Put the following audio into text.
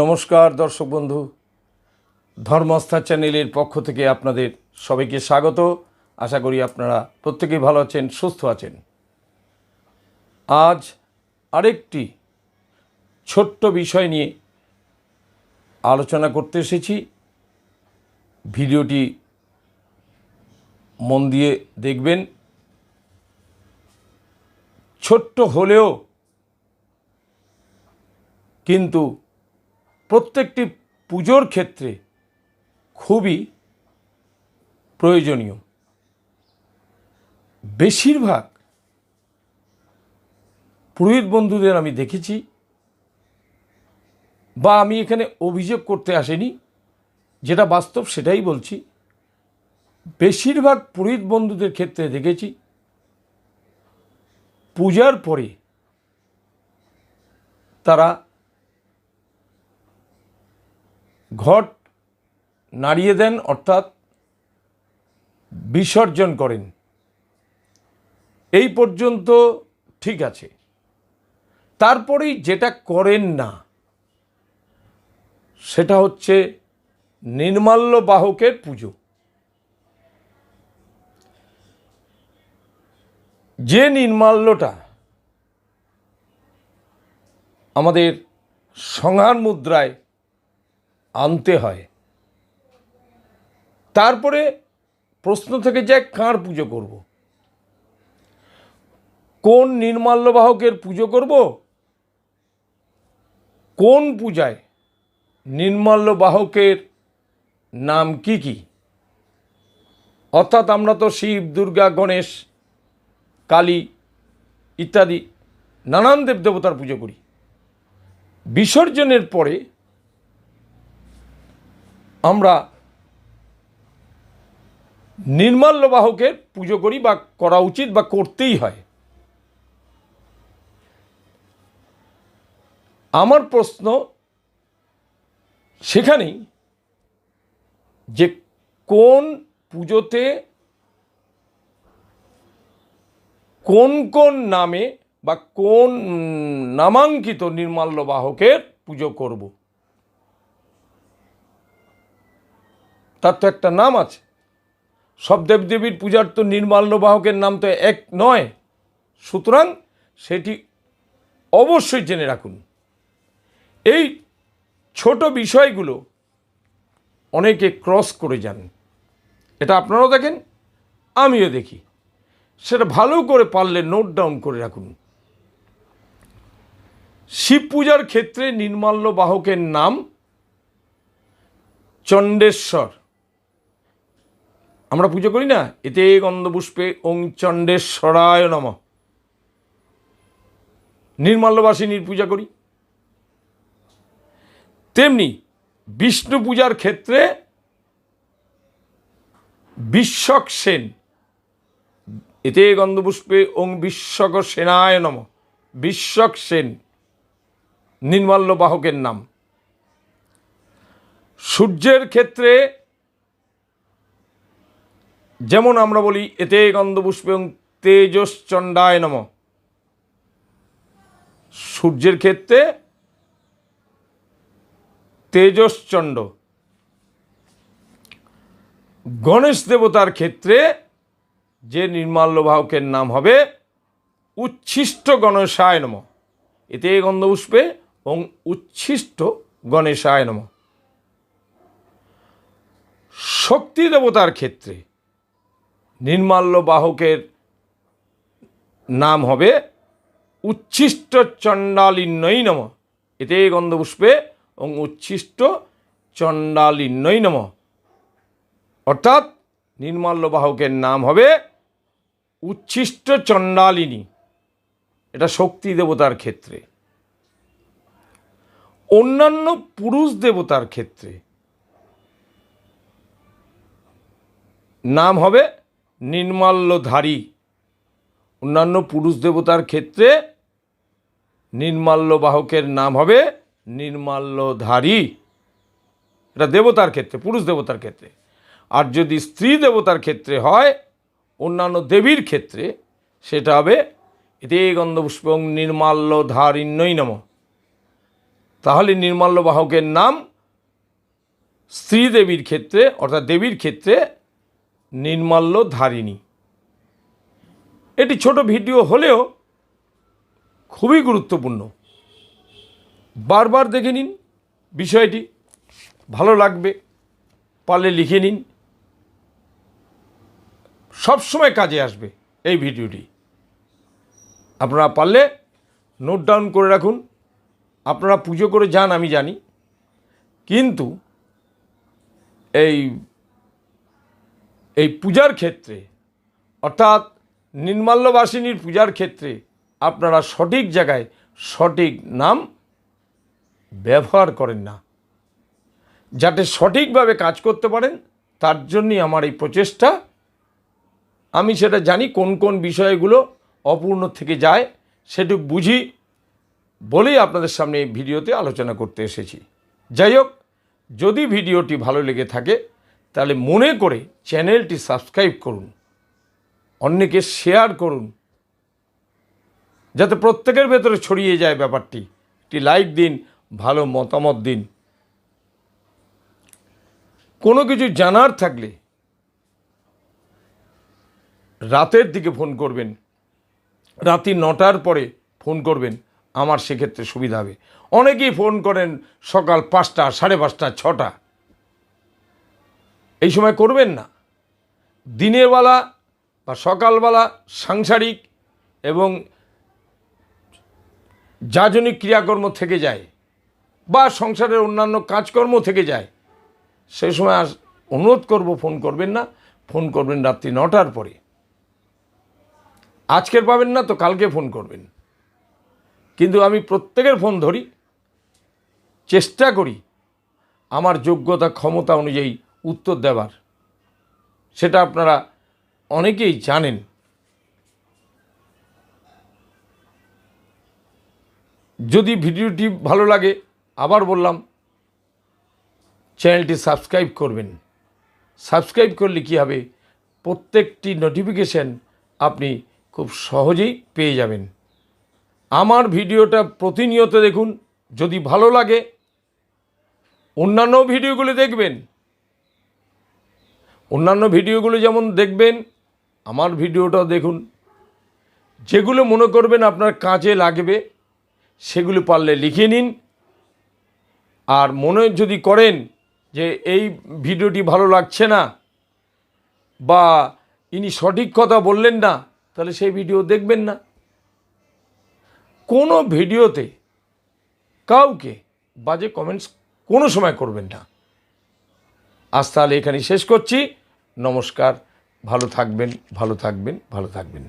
নমস্কার, দর্শক বন্ধু। ধর্মস্থা চ্যানেলের পক্ষ থেকে আপনাদের সবাইকে স্বাগত। আশা করি আপনারা প্রত্যেকেই ভালো আছেন, সুস্থ আছেন। আজ আরেকটি ছোট্ট বিষয় নিয়ে আলোচনা করতে এসেছি। ভিডিওটি মন দিয়ে দেখবেন। ছোট্ট হলেও কিন্তু প্রত্যেকটি পুজোর ক্ষেত্রে খুবই প্রয়োজনীয়। বেশিরভাগ পুরোহিত বন্ধুদের আমি দেখেছি বা আমি এখানে অভিযোগ করতে আসিনি, যেটা বাস্তব সেটাই বলছি। বেশিরভাগ পুরোহিত বন্ধুদের ক্ষেত্রে দেখেছি পূজার পরে তারা ঘট নাড়িয়ে দেন, অর্থাৎ বিসর্জন করেন। এই পর্যন্ত ঠিক আছে। তারপরেই যেটা করেন না, সেটা হচ্ছে নির্মাল্য বাহকের পুজো। যে নির্মাল্যটা আমাদের সংহার মুদ্রায় আনতে হয়। তারপরে প্রশ্ন থেকে যায়, কার পুজো করব? কোন নির্মাল্যবাহকের পুজো করব? কোন পূজায় নির্মাল্যবাহকের নাম কি কি? অর্থাৎ আমরা তো শিব, দুর্গা, গণেশ, কালী ইত্যাদি নানান দেবদেবতার পুজো করি। বিসর্জনের পরে আমরা নির্মাল্যবাহকের পুজো করি বা করা উচিত বা করতেই হয়। আমার প্রশ্ন সেখানেই যে কোন পুজোতে কোন কোন নামে বা কোন নামাঙ্কিত নির্মাল্যবাহকের পুজো করব? তার তো একটা নাম আছে। সব দেবদেবীর পূজার তো নির্মাল্যবাহকের নাম তো এক নয়। সুতরাং সেটি অবশ্যই জেনে রাখুন। এই ছোট বিষয়গুলো অনেকে ক্রস করে যান। এটা আপনারাও দেখেন, আমিও দেখি। সেটা ভালো করে পারলে নোট ডাউন করে রাখুন। শিব পূজার ক্ষেত্রে নির্মাল্য বাহকের নাম চণ্ডেশ্বর। আমরা পুজো করি না? এতে গন্ধপুষ্পে ওং চণ্ডেশ্বরায় নম। নির্মাল্যবাসিনীর পূজা করি। তেমনি বিষ্ণু পূজার ক্ষেত্রে বিশ্বক সেন। এতে গন্ধপুষ্পে ওং বিশ্বক সেনায় নম। বিশ্বক সেন নির্মাল্য বাহকের নাম। সূর্যের ক্ষেত্রে যেমন আমরা বলি, এতে গন্ধপুষ্পে তেজশ্চণ্ডায় নম। সূর্যের ক্ষেত্রে তেজশ্চণ্ড। গণেশ দেবতার ক্ষেত্রে যে নির্মাল্য বাহকের নাম হবে, উচ্ছিষ্ট গণেশায় নম। এতে গন্ধপুষ্পে এবং উচ্ছিষ্ট গণেশায় নম। শক্তি দেবতার ক্ষেত্রে নির্মাল্য বাহকের নাম হবে উচ্ছিষ্ট চণ্ডালিন্নই নম। এতে গন্ধপুষ্পে এবং উচ্ছিষ্ট চণ্ডালিন্নই নম। অর্থাৎ নির্মাল্য বাহকের নাম হবে উচ্ছিষ্ট চণ্ডালিনী। এটা শক্তি দেবতার ক্ষেত্রে। অন্যান্য পুরুষ দেবতার ক্ষেত্রে নাম হবে নির্মাল্যধারী। অন্যান্য পুরুষ দেবতার ক্ষেত্রে নির্মাল্য বাহকের নাম হবে নির্মাল্যধারী। এটা দেবতার ক্ষেত্রে, পুরুষ দেবতার ক্ষেত্রে। আর যদি স্ত্রী দেবতার ক্ষেত্রে হয়, অন্যান্য দেবীর ক্ষেত্রে, সেটা হবে এতে গন্ধপুষ্পং নির্মাল্য ধারিণ্যই নম। তাহলে নির্মাল্য বাহকের নাম স্ত্রী দেবীর ক্ষেত্রে, অর্থাৎ দেবীর ক্ষেত্রে নির্মাল্য ধারিণী। এটি ছোট ভিডিও হলেও খুবই গুরুত্বপূর্ণ। বারবার দেখে নিন বিষয়টি, ভালো লাগবে, পারলে লিখে নিন। সবসময় কাজে আসবে এই ভিডিওটি। আপনারা পারলে নোট ডাউন করে রাখুন। আপনারা পুজো করে যান আমি জানি। কিন্তু এই এই পূজার ক্ষেত্রে, অর্থাৎ নির্মাল্যবাসিনীর পূজার ক্ষেত্রে আপনারা সঠিক জায়গায় সঠিক নাম ব্যবহার করেন না। যাতে সঠিকভাবে কাজ করতে পারেন, তার জন্যই আমার এই প্রচেষ্টা। আমি সেটা জানি কোন কোন বিষয়গুলো অপূর্ণ থেকে যায়, সেটুক বুঝি, বলেই আপনাদের সামনে এই ভিডিওতে আলোচনা করতে এসেছি। যাই হোক, যদি ভিডিওটি ভালো লেগে থাকে তাহলে মনে করে চ্যানেলটি সাবস্ক্রাইব করুন, অন্যকে শেয়ার করুন, যাতে প্রত্যেকের ভেতরে ছড়িয়ে যায় ব্যাপারটি। একটি লাইক দিন, ভালো মতামত দিন। কোনো কিছু জানার থাকলে রাতের দিকে ফোন করবেন, রাতি নটার পরে ফোন করবেন, আমার সেক্ষেত্রে সুবিধা হবে। অনেকেই ফোন করেন সকাল পাঁচটা, সাড়ে পাঁচটা, ছটা। এই সময় করবেন না। দিনের বেলা বা সকালবেলা সাংসারিক এবং যাজনিক ক্রিয়াকর্ম থেকে যায় বা সংসারের অন্যান্য কাজকর্ম থেকে যায় সেই সময় আস অনুরোধ করব ফোন করবেন না। ফোন করবেন রাত্রি নটার পরে। আজকের পাবেন না তো কালকে ফোন করবেন। কিন্তু আমি প্রত্যেকের ফোন ধরি, চেষ্টা করি, আমার যোগ্যতা, ক্ষমতা অনুযায়ী উত্তর দেওয়ার সেটা আপনারা অনেকেই জানেন। যদি ভিডিওটি ভালো লাগে, আবার বললাম, চ্যানেলটি সাবস্ক্রাইব করবেন। সাবস্ক্রাইব করলে কী হবে? প্রত্যেকটি নোটিফিকেশান আপনি খুব সহজেই পেয়ে যাবেন। আমার ভিডিওটা প্রতিনিয়ত দেখুন। যদি ভালো লাগে, অন্যান্য ভিডিওগুলি দেখবেন। অন্যান্য ভিডিওগুলো যেমন দেখবেন, আমার ভিডিওটাও দেখুন। যেগুলো মনে করবেন আপনার কাজে লাগবে, সেগুলো পারলে লিখে নিন। আর মনে যদি করেন যে এই ভিডিওটি ভালো লাগছে না, বা ইনি সঠিক কথা বললেন না, তাহলে সেই ভিডিও দেখবেন না। কোনো ভিডিওতে কাউকে বাজে কমেন্টস কোনো সময় করবেন না। আজ তাহলে এখানেই শেষ করছি। নমস্কার। ভালো থাকবেন ভালো থাকবেন ভালো থাকবেন।